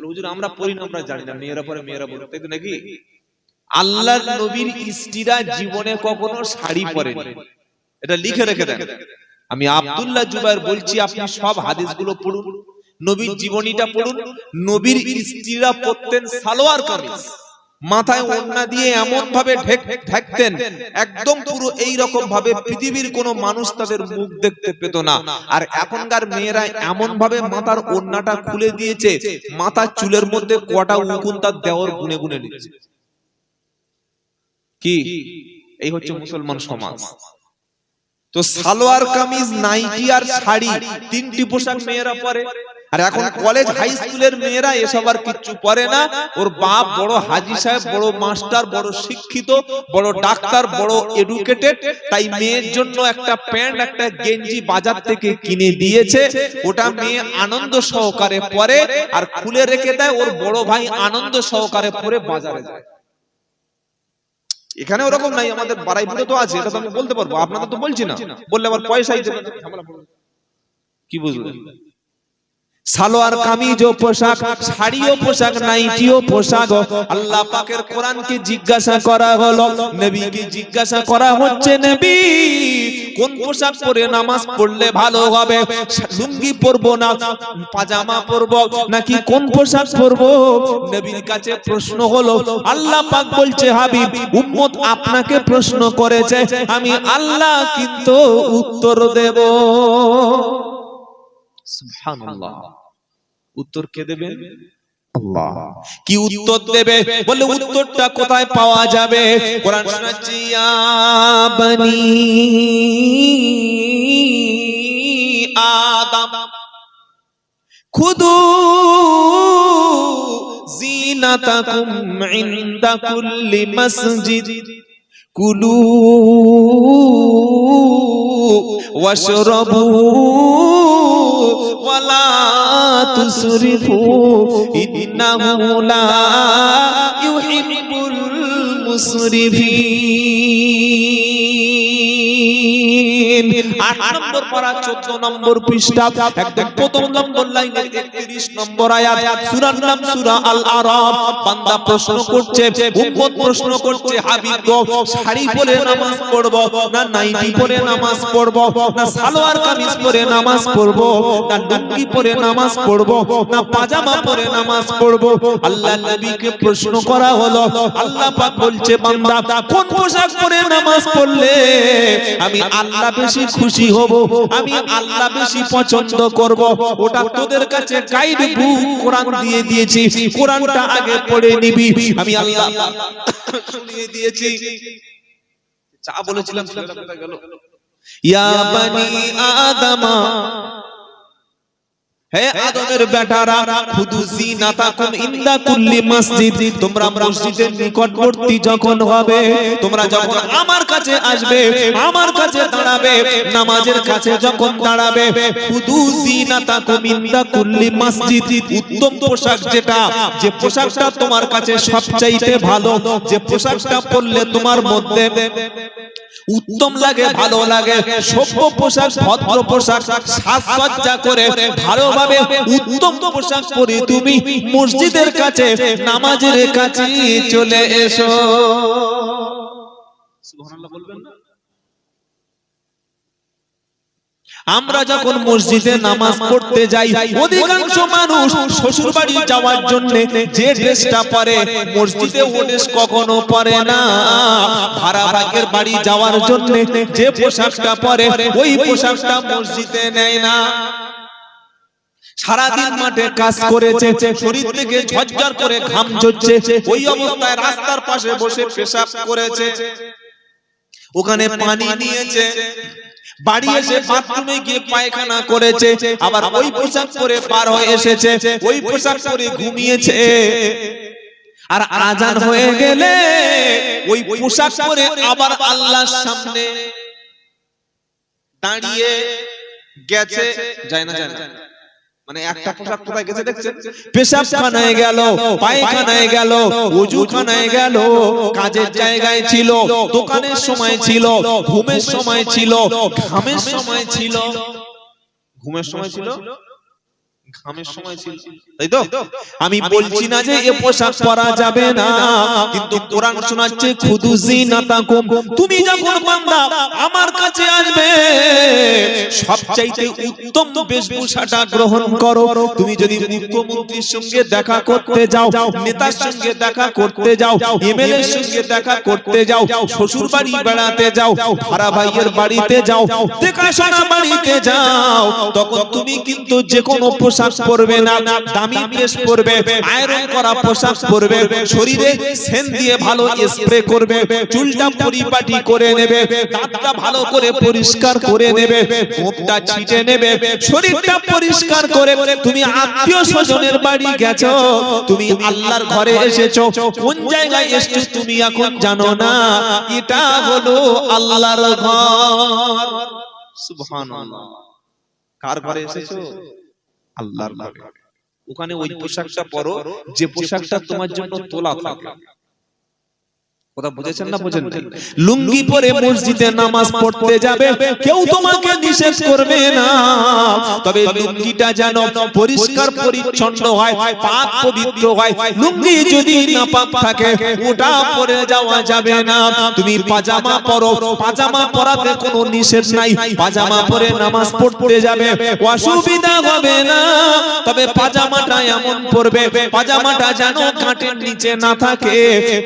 বলে হুজুর আমরা পড়ি না আমরা জানি না মেয়েরা পরে মেয়েরা বলে তাই তো নাকি? আল্লাহর নবীর স্ত্রীরা জীবনে কখনো শাড়ি পরেনি। এটা লিখে রেখে দেন। আমি আব্দুল্লাহ জুবাইর বলছি আপনি সব হাদিসগুলো পড়ুন নবীর জীবনীটা পড়ুন নবীর স্ত্রীরা পড়তেন সালোয়ার কামিজ। মাথায় ওড়না দিয়ে এমন ভাবে ঢাকতেন একদম পুরো এই রকম ভাবে পৃথিবীর কোন মানুষ তাদের মুখ দেখতে পেত না। আর এখনকার মেয়েরা এমন ভাবে মাথার ওড়নাটা খুলে দিয়েছে মাথার চুলের মধ্যে কটা উকুন তার দেওয়ার গুনে গুনে নিচ্ছে কি? এই হচ্ছে মুসলমান সমাজ। তো সালোয়ার কামিজ নাইটি আর শাড়ি তিনটি পোশাক মেয়েরা পরে। আর এখন কলেজ হাই স্কুলের মেয়েরা এসব আর কিচ্ছু পরে না। ওর বাপ বড় হাজি সাহেব বড় মাস্টার বড় শিক্ষিত বড় ডাক্তার বড় এডুকেটেড তাই মেয়ের জন্য একটা প্যান্ট একটা গেঞ্জি বাজার থেকে কিনে দিয়েছে। ওটা মেয়ে আনন্দ সহকারে পরে আর খুলে রেখে দেয় ওর বড় ভাই আনন্দ সহকারে পরে বাজারে যায়। এখানে ওরকম নাই আমাদের বারাইপুরে তো আছে এটা তো আমি বলতে পারব। আপনাদের তো বলছি না। বললে আবার পয়সাই। কি বুঝলেন সালোয়ার কামিজ ও পোশাক, শাড়িও পোশাক, নাইটিও পোশাক। আল্লাহ পাকের কোরআনকে জিজ্ঞাসা করা হলো, নবীকে জিজ্ঞাসা করা হচ্ছে, নবী, কোন পোশাক পরে নামাজ পড়লে ভালো হবে? লুঙ্গি পরবো না, পাজামা পরবো, নাকি কোন পোশাক পরবো? নবীর কাছে প্রশ্ন হলো, আল্লাহ পাক বলছে, হাবিব, উম্মত আপনাকে প্রশ্ন করেছে, আমি আল্লাহ কিন্তু উত্তর দেব। সুবহানাল্লাহ। উত্তর কে দেবে? আল্লাহ। কি উত্তর দেবে? বলে উত্তরটা কোথায় পাওয়া যাবে? কোরআন শোনাচ্ছি ইয়া আদম খুদু জিনাতাকুম ইনদা কুল্লি মসজিদ কুলু ওয়াশরাবু ولا تسرفوا إنه لا يحب المسرفين প্রশ্ন নামাজ না পরে নামাজ আল্লাহ নবীকে প্রশ্ন করা হলো, আল্লাহ বলছে, বান্দা, কোন পোশাক পরে নামাজ পড়লে? আমি আল্লাহ বেশি খুশি হব, আমি আল্লাহ বেশি পছন্দ করব। ওটা তোদের কাছে গাইড বুক কোরআন দিয়ে দিয়েছি। কোরআনটা আগে পড়ে নিবি। আমি আল্লাহ শুনিয়ে দিয়েছি। চা বলেছিলাম গেল। ইয়া বানি আদমা হে আদমের বেটারা খুদু জিনাতাকুম ইনদা কুল্লি মসজিদ। তোমরা মসজিদের নিকটবর্তী যখন হবে তোমরা যখন আমার কাছে আসবে আমার কাছে দাঁড়াবে নামাজের কাছে যখন দাঁড়াবে খুদু জিনাতাকুম ইনদা কুল্লি মসজিদ। উত্তম পোশাক যেটা যে পোশাকটা তোমার কাছে সবচাইতে ভালো যে পোশাকটা পরলে তোমার মধ্যে উত্তম লাগে, ভালো লাগে, সভ্য পোশাক, ভদ্র পোশাক, সাজসজ্জা করে, ভালোভাবে উত্তম পোশাক পরে তুমি। মসজিদের কাছে, নামাজের কাছে চলে এসো। সুবহানাল্লাহ বলবেন না? আমরা যখন মসজিদে নামাজ পড়তে যাই অধিকাংশ মানুষ শ্বশুর বাড়ি যাওয়ার জন্য যে ড্রেসটা পরে মসজিদে ও ড্রেস কখনো পরে না। ভাড়া ভাগের বাড়ি যাওয়ার জন্য যে পোশাকটা পরে ওই পোশাকটা মসজিদে নেয় না। সারাদিন মাঠে কাজ করেছে শরীর থেকে ঝরঝর করে ঘাম ঝরছে। ওই অবস্থায় রাস্তার পাশে বসে পেশাব করেছে। ওখানে পানি নিয়েছে। বাড়ি এসে বাথরুমে গিয়ে পায়খানা করেছে আবার ওই পোশাক পরে পার হয়ে এসেছে ওই পোশাক পরে ঘুমিয়েছে। আর আজান হয়ে গেলে ওই পোশাক পরে আবার আল্লাহর সামনে দাঁড়িয়ে গেছে। যায় না। যায় না। মানে একটা পোশাক কোথায় গেছে দেখছেন? পেশাবখানায় গেল পায়খানায় গেল উজুখানায় গেল কাজের জায়গায় ছিল দোকানের সময় ছিল ঘুমের সময় ছিল ঘামের সময় ছিল ঘুমের সময় ছিল ঘামের সময় ছিল। তাই তো? আমি বলছি না যে এ পোশাক পরা যাবে না কিন্তু কোরআন শোনাচ্ছে খুদু জিনাতাকুম। তুমি যখন বান্দা আমার কাছে আসবে সবচাইতে উত্তম বেশভূষাটা গ্রহণ করো। তুমি যদি মুখ্যমন্ত্রীর সঙ্গে দেখা করতে যাও, নেতার সঙ্গে দেখা করতে যাও এমএলএ সঙ্গে দেখা করতে যাও শ্বশুর বাড়ি বেড়াতে যাও ভাড়া ভাইয়ের বাড়িতে যাও দেখাশোনা বাড়িতে যাও, তখন তুমি কিন্তু যে কোনো পোশাক পরবে না। দামি ড্রেস পরবে আয়রন করা পোশাক পরবে, শরীরে সেন দিয়ে ভালো স্প্রে করবে, চুলটা পরিপাটি করে নেবে, দাঁতটা ভালো করে পরিষ্কার করে নেবে মুখটা ছিটে নেবে। শরীরটা পরিষ্কার করে তুমি আত্মীয় স্বজনের বাড়ি গেছো। তুমি আল্লাহর ঘরে এসেছ। কোন জায়গায় এসেছ তুমি এখন জানো না? এটা হলো আল্লাহর ঘর। সুবহানাল্লাহ। কার ঘরে এসেছ? আল্লাহর ঘরে। ওখানে ওই পোশাকটা পরো যে পোশাকটা তোমার জন্য তোলা থাকে। কথা বুঝেছেন না বুঝেন নাই? লুঙ্গি পরে মসজিদে নামাজ পড়তে যাবে কেউ তোমাকে নিষেধ করবে না। তবে লুঙ্গিটা যেন পরিষ্কার পরিচ্ছন্ন হয় পাক পবিত্র হয়। লুঙ্গি যদি নাপাক থাকে ওটা পরে যাওয়া যাবে না। তুমি পাজামা পরো পাজামা পরাতে কোনো নিষেধ নাই। পাজামা পরে নামাজ পড়তে যাবে। অসুবিধা হবে না। তবে পাজামাটা এমন পরবে পাজামাটা যেন কাঁটের নিচে না থাকে।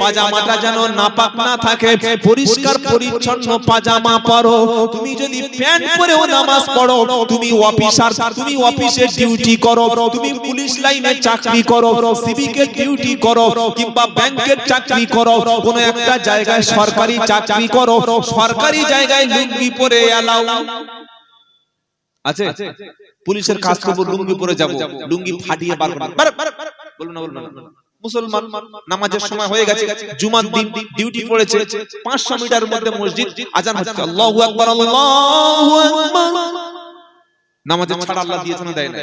পাজামাটা যেন নাপাক না থাকে পরিষ্কার পরিচ্ছন্ন পাজামা পরো। তুমি যদি প্যান্ট পরেও নামাজ পড়ো তুমি অফিসার তুমি অফিসে ডিউটি করো তুমি পুলিশ লাইনে চাকরি করো সিভিকের ডিউটি করো কিংবা ব্যাংকের চাকরি করো। কোন একটা জায়গায় সরকারি চাকরি করো সরকারি জায়গায় লুঙ্গি পরে এলাও আছে? পুলিশের কাজ করব লুঙ্গি পরে যাব লুঙ্গি ফাটিয়ে বার করব। বলুন না বলুন না। মুসলমান নামাজের সময় হয়ে গেছে জুমার দিন ডিউটি পড়েছে 500 মিটার মধ্যে মসজিদ আজান হচ্ছে। আল্লাহু আকবার আল্লাহু আকবার। নামাজের ছাড়া আল্লাহ দিয়েছেন দেয় না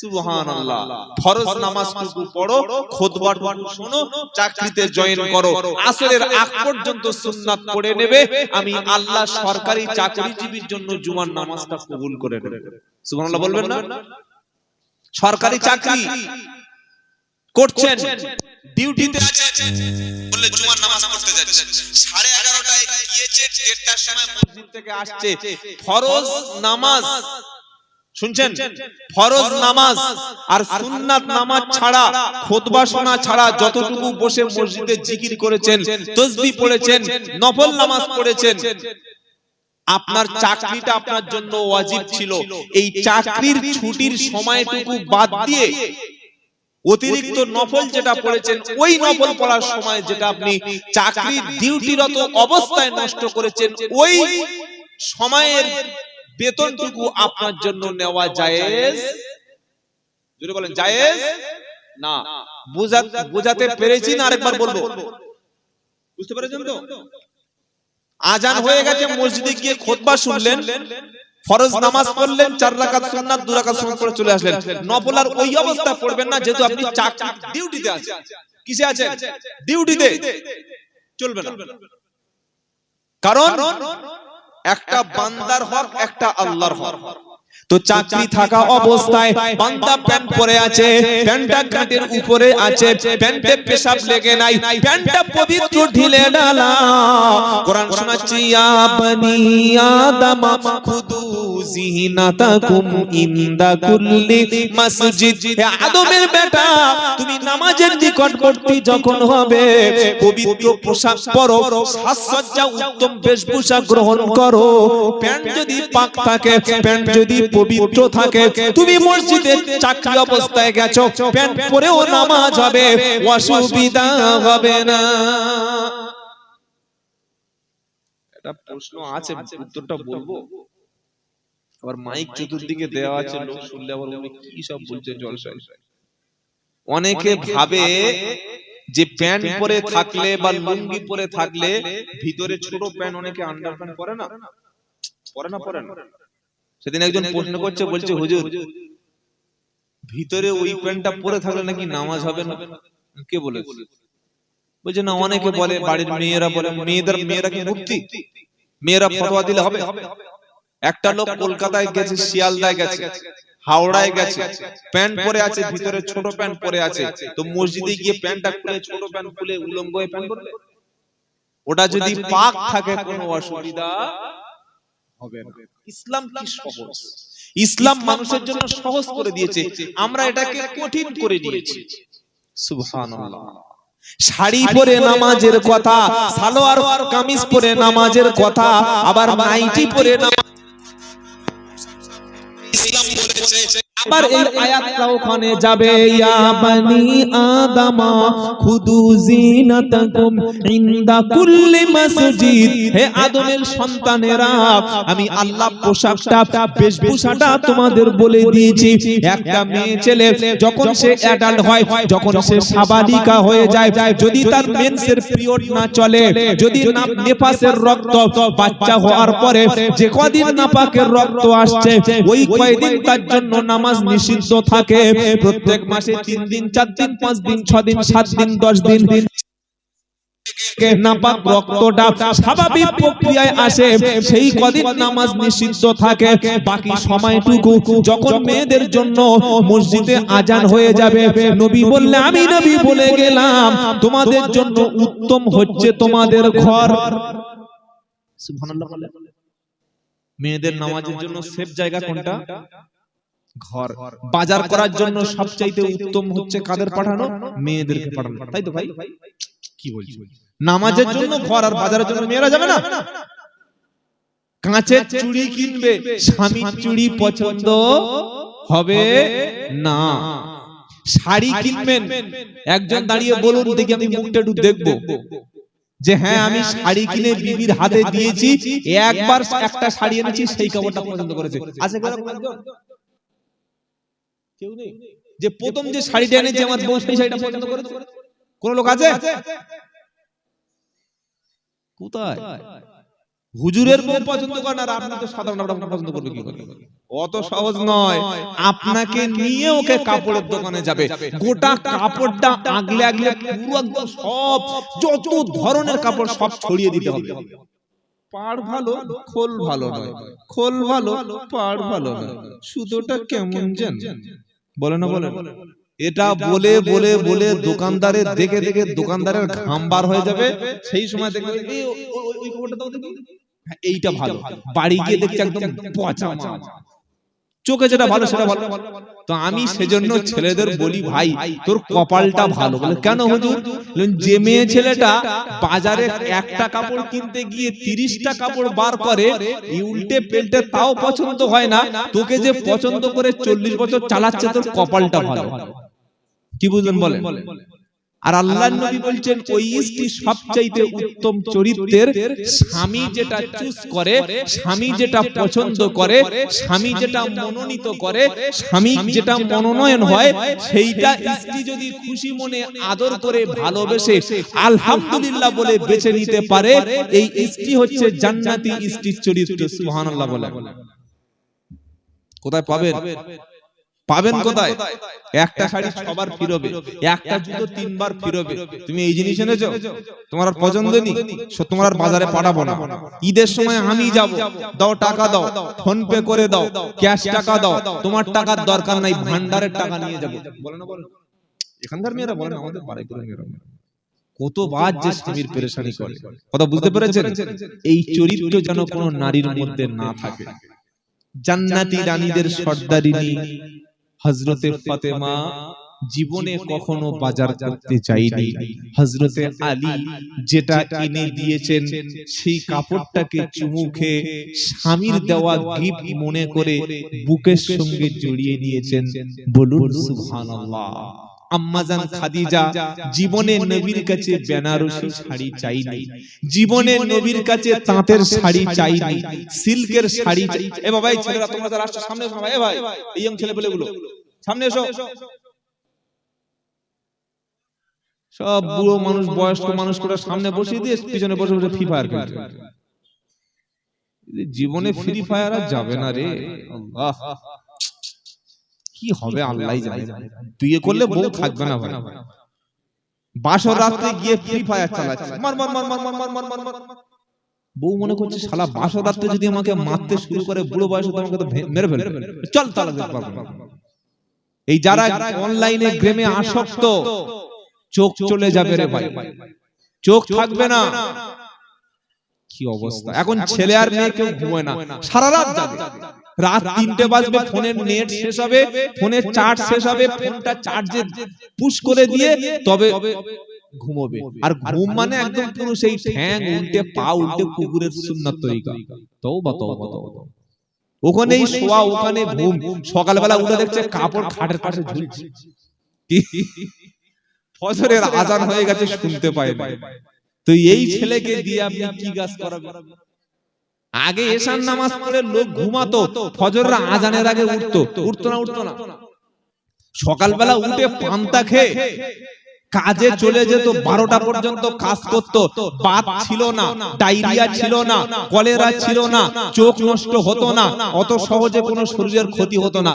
সুবহানাল্লাহ। ফরজ নামাজটুকু পড়ো খুতবাটুকু শোনো চাকরিতে জয়েন করো। আসরের আগ পর্যন্ত সুন্নাত পড়ে নেবে। আমি আল্লাহ সরকারি চাকরিজীবীর জন্য জুমার নামাজটা কবুল করে নেবে। সুবহানাল্লাহ বলবেন না? সরকারি চাকরি। করছেন। ডিউটিতে আছেন বললে জুমার নামাজ পড়তে যাচ্ছে। সাড়ে এগারোটায় গিয়েছে দেড়টার সময় মসজিদ থেকে আসছে। ফরজ নামাজ। শুনছেন? ফরজ নামাজ আর সুন্নাত নামাজ ছাড়া খুতবা শোনা ছাড়া যতটুকু বসে মসজিদে জিকির করেছেন তসবিহ পড়েছেন নফল নামাজ পড়েছেন। আপনার চাকরিটা আপনার জন্য ওয়াজিব ছিল। এই চাকরির ছুটির সময়টুকু বাদ দিয়ে অতিরিক্ত নফল যেটা পড়েছেন, ওই নফল পড়ার সময় যেটা আপনি চাকরির ডিউটিরত অবস্থায় নষ্ট করেছেন, ওই সময়ের বেতনটুকু আপনার জন্য নেওয়া জায়েজ? যদি বলেন, জায়েজ? না। বুঝা- বুঝাতে পেরেছি না, আরেকবার বলব। বুঝতে পেরেছেন তো? আজান হয়ে গেছে, মসজিদে গিয়ে খুতবা শুনলেন। ফরজ নামাজ পড়লেন চার রাকাত সুন্নাত দু রাকাত সুন্নাত পড়ে চলে আসলেন। নফল আর ওই অবস্থা পড়বেন না যেহেতু আপনি চাকরি ডিউটিতে আছেন। কিসে আছেন? ডিউটিতে। চলবে না। কারণ একটা বান্দার হক একটা আল্লাহর হক। তো চাকরি থাকা অবস্থায় বান্দা প্যান্ট পরে আছে প্যান্টটা কাটের উপরে আছে প্যান্টে পেশাব লেগে নাই প্যান্টটা পবিত্র ঢিলে ডালা কোরআন শোনাচ্ছি ইয়া বনি আদম খুদু জিনাতাকুম ইনদা কুল্লি মসজিদ। হে আদমের বেটা তুমি নামাজের নিকটবর্তী যখন হবে পবিত্র পোশাক পরো সাজসজ্জা উত্তম বেশভূষা গ্রহণ করো। প্যান্ট যদি পাক থাকে প্যান্ট যদি পবিত্র থাকে তুমি মসজিদে চাকরি অবস্থায় গেছো প্যান্ট পরেও নামাজ হবে অসুবিধা হবে না। এটা প্রশ্ন আছে উত্তরটা বলব? আবার মাইক চতুর্দিকে দেওয়া আছে লোক শুনলে আবার উনি কি সব বলছে জলসায়? অনেকে ভাবে যে প্যান্ট পরে থাকলে বা লুঙ্গি পরে থাকলে ভিতরে ছোট প্যান্ট অনেকে আন্ডার প্যান্ট পরে না? পরে না পরে না? সেদিন একজন প্রশ্ন করছে বলছে হুজুর ভিতরে ওই প্যান্টটা পরে থাকলে নাকি নামাজ হবে না? কে বলেছে? বলছে? না অনেকে বলে বাড়ির মেয়েরা বলে মেয়েদের মেয়েরা কি মূর্তি মেয়েরা ফতোয়া দিলে হবে। একটা লোক কলকাতায় গেছে শিয়ালদায় গেছে হাওড়ায় গেছে প্যান্ট পরে আছে ভিতরে ছোট প্যান্ট পরে আছে। তো মসজিদে গিয়ে প্যান্টটা খুলে ছোট প্যান্ট খুলে উলঙ্গ হয়ে প্যান্ট পরবে ওটা যদি পাক থাকে কোনো অসুবিধা হবে না। ইসলাম কি সহজ? ইসলাম মানুষের জন্য সহজ করে দিয়েছে। আমরা এটাকে কঠিন করে দিয়েছি। সুবহানাল্লাহ। শাড়ি পরে নামাজের কথা সালোয়ার কামিজ পরে নামাজের কথা আবার নাইটি পরে নামাজ ইসলাম বলেছে আবার এই আয়াতটা ওখানে যাবে ইয়া বানি আদামা খুদু জিনাতাকুম ইনদা কুল্লি মাসজিদ। হে আদমের সন্তানেরা আমি আল্লাহ পোশাকটা বেশভূষাটা তোমাদের বলে দিয়েছি। একটা মেয়ে ছেলে যখন সে অ্যাডাল্ট হয় যখন সে সাবালিকা হয়ে যায় যদি তার মেন্সের পিরিয়ড না চলে যদি না নেপাসের রক্ত বাচ্চা হওয়ার পরে যে কদিন নাপাকের রক্ত আসছে ওই কয়দিন তার জন্য নামাজ নিষিদ্ধ থাকে প্রত্যেক মাসে তিন দিন চার দিন পাঁচ দিন ছ দিন সাত দিন দশ দিন। নাপাক রক্তটা স্বাভাবিক প্রক্রিয়ায় আসে সেই কদিন নামাজ নিষিদ্ধ থাকে বাকি সময়টুকু যখন মেয়েদের জন্য মসজিদে আজান হয়ে যাবে নবী বললে আমি নবী বলে গেলাম তোমাদের জন্য উত্তম হচ্ছে তোমাদের ঘর। মেয়েদের নামাজের জন্য সেফ জায়গা কোনটা? ঘর বাজার করার জন্য সবচাইতে উত্তম হচ্ছে কাদের পাঠানো? মেয়েদেরকে পাঠানো। তাই তো ভাই? কি বলছি? নামাজের জন্য ঘর আর বাজারের জন্য মেয়েরা যাবে না? কাঁচের চুড়ি কিনবে স্বামীর চুড়ি পছন্দ হবে না। শাড়ি কিনবেন। একজন দাঁড়িয়ে বলুন দেখি আমি মুখটা একটু দেখব। যে হ্যাঁ আমি শাড়ি কিনে বিবির হাতে দিয়েছি একবার একটা শাড়ি এনেছি সেই কাপড়টা পছন্দ করেছে। আছে কেউ নেই। যে প্রথম যে শাড়িটা এনেছি আমার বউ সেই শাড়িটা পছন্দ করেছে? কোন লোক আছে? কোথায়? হুজুরের বউ পছন্দ করে না আর আপনি তো সাধারণ আপনার পছন্দ করবে কি করে? অত সহজ নয়। আপনাকে নিয়ে ওকে কাপড়ের দোকানে যাবে। গোটা কাপড়টা আগলে আগলে পুরো একদম সব যত ধরনের কাপড় সব ছড়িয়ে দিতে হবে। পাড় ভালো খোল ভালো নয়। খোল ভালো পাড় ভালো নয়। সুতোটা কেমন জান বলে না বলে এটা বলে বলে বলে দোকানদারের দেখে দেখে দোকানদারের ঘাম বার হয়ে যাবে। সেই সময় দেখবে এইটা ভালো। বাড়ি গিয়ে দেখছি একদম পচা মাল। চোখে যেটা ভালো সেটা ভালো তো আমি সেজন্য ছেলেদের বলি ভাই তোর কপালটা ভালো। বলে কেন হুজুর? যে মেয়ে ছেলেটা বাজারে একটা কাপড় কিনতে গিয়ে তিরিশটা কাপড় বার করে উল্টে পেল্টে তাও পছন্দ হয় না। তোকে যে পছন্দ করে চল্লিশ বছর চালাচ্ছে তোর কপালটা ভালো। কি বুঝলেন বলেন? আর আল্লাহ নবী বলছেন ওই স্ত্রী সবচাইতে উত্তম চরিত্রের স্বামী যেটা চুজ করে স্বামী যেটা পছন্দ করে স্বামী যেটা মনোনীত করে স্বামী যেটা মনোনয়ন হয় সেইটা স্ত্রী যদি খুশি মনে আদর করে ভালোবেসে আলহামদুলিল্লাহ বলে বেছে নিতে পারে এই স্ত্রী হচ্ছে জান্নাতি স্ত্রীর চরিত্র সুবহানাল্লাহ বলে। কোথায় পাবেন? পাবেন কোথায়? একটা শাড়ি সবার ফিরবে। একটা জুতো তিনবার ফিরবে। তুমি এই জিনিস এনেছো? তোমার আর পছন্দ নেই? তোমার আর বাজারে পাঠাবো না। ঈদের সময় আমি যাব। দাও টাকা দাও। ফোন পে করে দাও। ক্যাশ টাকা দাও। তোমার টাকার দরকার নাই ভান্ডারের টাকা নিয়ে যাব। বলে না বলে এখানকার মেয়েরা বলেন আমাদের পাড়ায় মেয়েরা কতবার যে স্বামীর পেরেশানি করে। কথা বুঝতে পেরেছেন? এই চরিত্র যেন কোনো নারীর মধ্যে না থাকে। জান্নাতি রানীদের সর্দারিনী হজরতে ফাতেমা জীবনে কখনো বাজার করতে চাইনি হজরতে আলী যেটা এনে দিয়েছেন সেই কাপড়টাকে চুমু খেয়ে স্বামীর দেওয়া গিফট মনে করে বুকের সঙ্গে জড়িয়ে নিয়েছেন। বলুন সুবহানাল্লাহ। আম্মাজান খাদিজা জীবনে নবীর কাছে বেনারসি শাড়ি চাইনি। জীবনে নবীর কাছে তাঁতের শাড়ি চাইনি। সিল্কের শাড়ি এ বাবা ছেলেরা তোমরা যারা আসছো সামনে ভাই এ ভাই এই ছেলে পেলেগুলো সামনে এসো। সব বুড়ো মানুষ বয়স্ক মানুষ করে সামনে বসিয়ে দিয়ে পিছনে বসে বসে ফ্রি ফায়ার খেলছে। জীবনে ফ্রি ফায়ার আর যাবে না রে। আল্লাহ। কি হবে? আল্লাহ জানে। তুই করলে বউ থাকবে না ভাই। বাসর রাত্রে গিয়ে ফ্রি ফায়ার চালাচ্ছে। মার মার মার মার মার মার মার মার মার। বউ মনে করছে শালা বাসর রাত্রে যদি আমাকে মারতে শুরু করে বুড়ো বয়সে আমাকে তো মেরে ফেলবে। চল চালাতে পারব এই যারা অনলাইনে গেমে আসক্ত চোখ চলে যাবে রে ভাই। চোখ থাকবে না। কি অবস্থা? এখন ছেলে আর মেয়ে কেউ ঘুমোয় না। সারা রাত যাবে রাত তিনটে বাজবে ফোনের নেট শেষ হবে ফোনের চার্জ শেষ হবে ফোনটা চার্জে পুশ করে দিয়ে তবে ঘুমোবে। আর ঘুম মানে একদম পুরো সেই ঠ্যাং উল্টে পা উল্টে কুকুরের সুন্নাত তরিকা। তওবা তওবা তওবা ওখানেই শোয়া ওখানে ঘুম। সকালবেলা উঠে দেখছে কাপড় খাটের পাশে ঝুলছে? ফজরের আজান হয়ে গেছে শুনতে পায় না। তো এই ছেলেকে দিয়ে আপনি কি কাজ করাবেন আগে এশার নামাজ পড়ে লোক ঘুমাতো ফজরের আজানের আগে উঠতো উঠতো না উঠতো না। সকালবেলা উঠে পান্তা খেয়ে কাজে চলে যেত বারোটা পর্যন্ত কাজ করত বাত ছিল না ডায়রিয়া ছিল না কলেরা ছিল না চোখ নষ্ট হতো না অত সহজে কোনো শরীরের ক্ষতি হতো না।